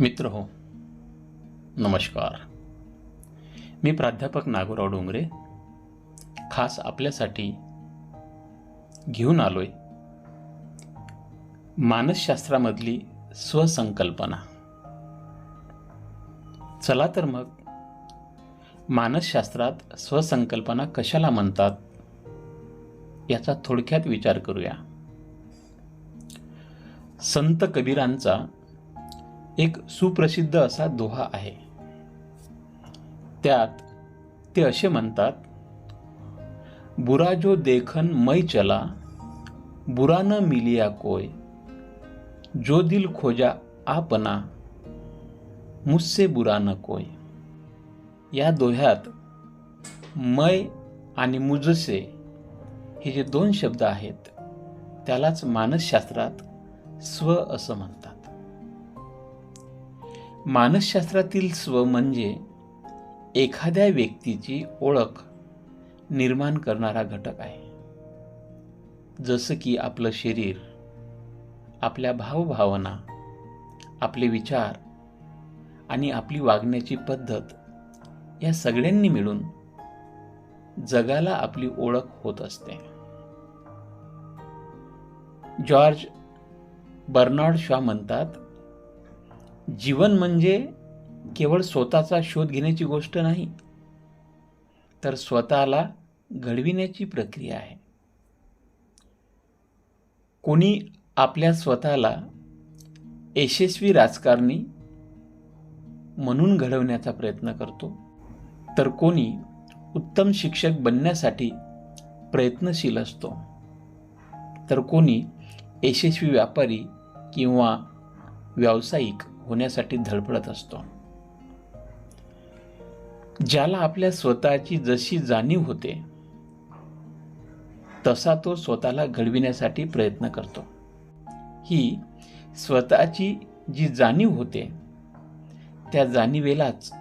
मित्र हो नमस्कार. मी प्राध्यापक नागोराव डोंगरे खास आपल्यासाठी घेऊन आलोय मानसशास्त्रामधली स्वसंकल्पना. चला तर मग मानसशास्त्रात स्वसंकल्पना कशाला म्हणतात याचा थोडक्यात विचार करूया. संत कबीरांचा एक सुप्रसिद्ध असा दोहा आहे. त्यात ते असे म्हणतात बुरा जो देखन मै चला बुरा न मिलिया कोय जो दिल खोजा आपना मुझसे बुरा न कोय. या दोह्यात मै आणि मुजसे हे जे दोन शब्द आहेत त्यालाच मानसशास्त्रात स्व असं म्हणतात. मानसशास्त्रातील स्व म्हणजे एखाद्या व्यक्तीची ओळख निर्माण करणारा घटक आहे. जसं की आपलं शरीर आपल्या भावभावना आपले विचार आणि आपली वागण्याची पद्धत या सगळ्यांनी मिळून जगाला आपली ओळख होत असते. जॉर्ज बर्नार्ड शॉ म्हणतात जीवन म्हणजे केवळ स्वतःचा शोध घेण्याची गोष्ट नाही तर स्वतःला घडविण्याची प्रक्रिया आहे. कोणी आपल्या स्वतःला यशस्वी राजकारणी म्हणून घडवण्याचा प्रयत्न करतो तर कोणी उत्तम शिक्षक बनण्यासाठी प्रयत्नशील असतो तर कोणी यशस्वी व्यापारी किंवा व्यावसायिक होण्यासाठी धडपडत असतो. ज्याला आपल्या स्वतःची जशी जाणीव होते तसा तो स्वतःला घडविण्यासाठी प्रयत्न करतो. ही स्वतःची जी जाणीव होते त्या जाणीवेलाच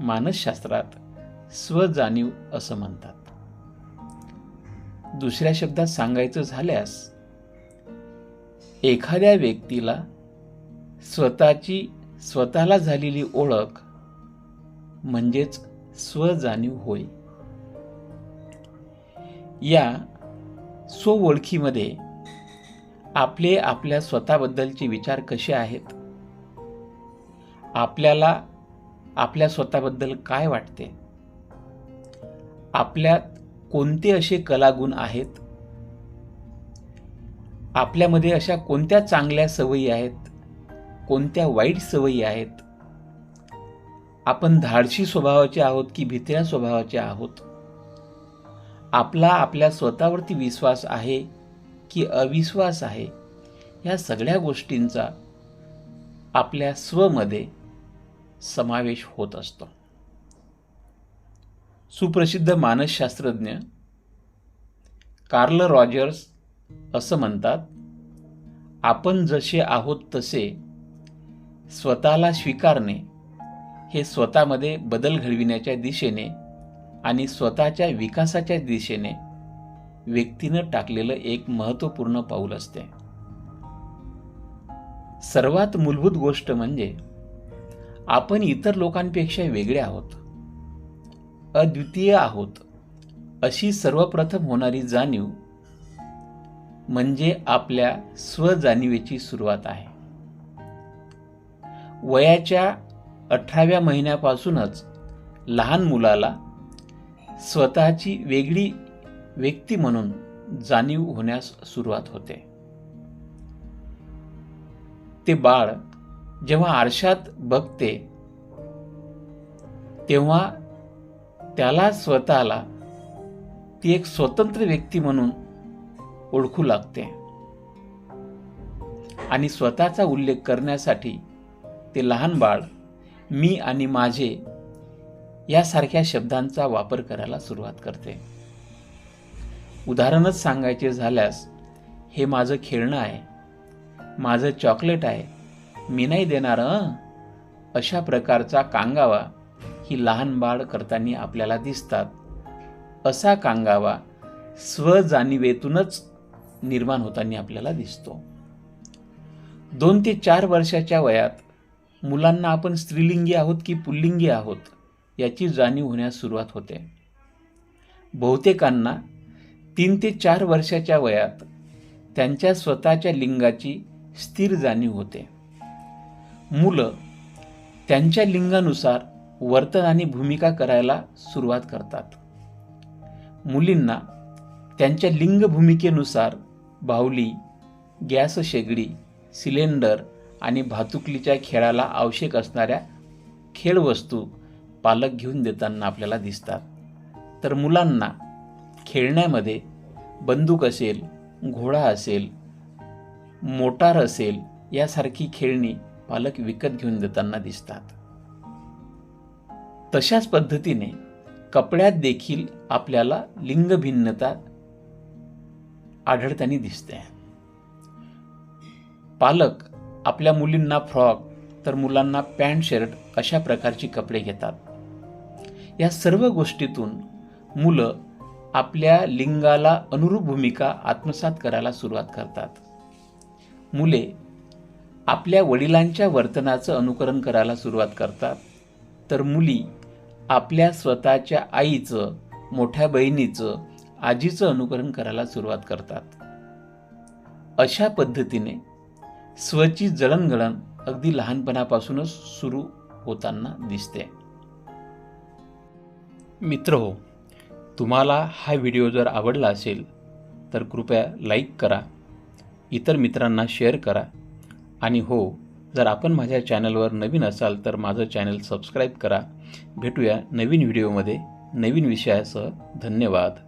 मानसशास्त्रात स्वजाणीव असं म्हणतात. दुसऱ्या शब्दात सांगायचं झाल्यास एखाद्या व्यक्तीला स्वतःची स्वतःला झालेली ओळख म्हणजेच स्वजाणीव होय. या स्व ओळखीमध्ये आपले आपल्या स्वतःबद्दलचे विचार कसे आहेत? आपल्याला आपल्या स्वतःबद्दल काय वाटते? आपल्यात कोणते असे कलागुण आहेत? आपल्यामध्ये अशा कोणत्या चांगल्या सवयी आहेत? कोणत्या वाईट सवयी आहेत? आपण धाडशी स्वभावाचे आहोत की भित्र्या स्वभावाचे आहोत? आपला आपल्या स्वतःवरती विश्वास आहे की अविश्वास आहे? या सगळ्या गोष्टींचा आपल्या स्वमध्ये समावेश होत असतो. सुप्रसिद्ध मानसशास्त्रज्ञ कार्ल रॉजर्स असं म्हणतात आपण जसे आहोत तसे स्वतःला स्वीकारणे हे स्वतःमध्ये बदल घडविण्याच्या दिशेने आणि स्वतःच्या विकासाच्या दिशेने व्यक्तीनं टाकलेलं एक महत्त्वपूर्ण पाऊल असते. सर्वात मूलभूत गोष्ट म्हणजे आपण इतर लोकांपेक्षा वेगळे आहोत. अद्वितीय आहोत. अशी सर्वप्रथम होणारी जाणीव म्हणजे आपल्या स्वजाणीवेची सुरुवात आहे. वयाच्या अठराव्या महिन्यापासूनच लहान मुलाला स्वतःची वेगळी व्यक्ती म्हणून जाणीव होण्यास सुरुवात होते. ते बाळ जेव्हा आरशात बघते तेव्हा त्याला स्वतःला ती एक स्वतंत्र व्यक्ती म्हणून ओळखू लागते. आणि स्वतःचा उल्लेख करण्यासाठी ते लहान बाळ मी आणि माझे यासारख्या शब्दांचा वापर करायला सुरुवात करते. उदाहरणच सांगायचे झाल्यास हे माझं खेळणं आहे माझं चॉकलेट आहे मी नाही देणार अशा प्रकारचा कांगावा ही लहान बाळ करताना आपल्याला दिसतात. असा कांगावा स्वजाणिवेतूनच निर्माण होताना आपल्याला दिसतो. दोन ते चार वर्षाच्या वयात मुलांना आपण स्त्रीलिंगी आहोत की पुल्लिंगी आहोत याची जाणीव होण्यास सुरुवात होते. बहुतेकांना तीन ते चार वर्षाच्या वयात त्यांच्या स्वतःच्या लिंगाची स्थिर जाणीव होते. मुलं त्यांच्या लिंगानुसार वर्तन आणि भूमिका करायला सुरुवात करतात. मुलींना त्यांच्या लिंग भूमिकेनुसार बाहुली गॅस शेगडी सिलेंडर आणि भातुकलीच्या खेळाला आवश्यक असणाऱ्या खेळवस्तू पालक घेऊन देताना आपल्याला दिसतात. तर मुलांना खेळण्यामध्ये बंदूक असेल घोडा असेल मोटार असेल यासारखी खेळणी पालक विकत घेऊन देताना दिसतात. तशाच पद्धतीने कपड्यात देखील आपल्याला लिंगभिन्नता आढळताना दिसते. पालक आपल्या मुलींना फ्रॉक तर मुलांना पॅन्ट शर्ट अशा प्रकारची कपडे घेतात. या सर्व गोष्टीतून मुलं आपल्या लिंगाला अनुरूप भूमिका आत्मसात करायला सुरुवात करतात. मुले आपल्या वडिलांच्या वर्तनाचं अनुकरण करायला सुरुवात करतात. तर मुली आपल्या स्वतःच्या आईचं मोठ्या बहिणीचं आजीचं अनुकरण करायला सुरुवात करतात. अशा पद्धतीने स्वची जळणघळण अगदी लहानपणापासूनच सुरू होताना दिसते. मित्र हो तुम्हाला हा व्हिडिओ जर आवडला असेल तर कृपया लाईक करा इतर मित्रांना शेअर करा. आणि हो जर आपण माझ्या चॅनलवर नवीन असाल तर माझं चॅनल सबस्क्राईब करा. भेटूया नवीन व्हिडिओमध्ये. नवीन विषयासह धन्यवाद.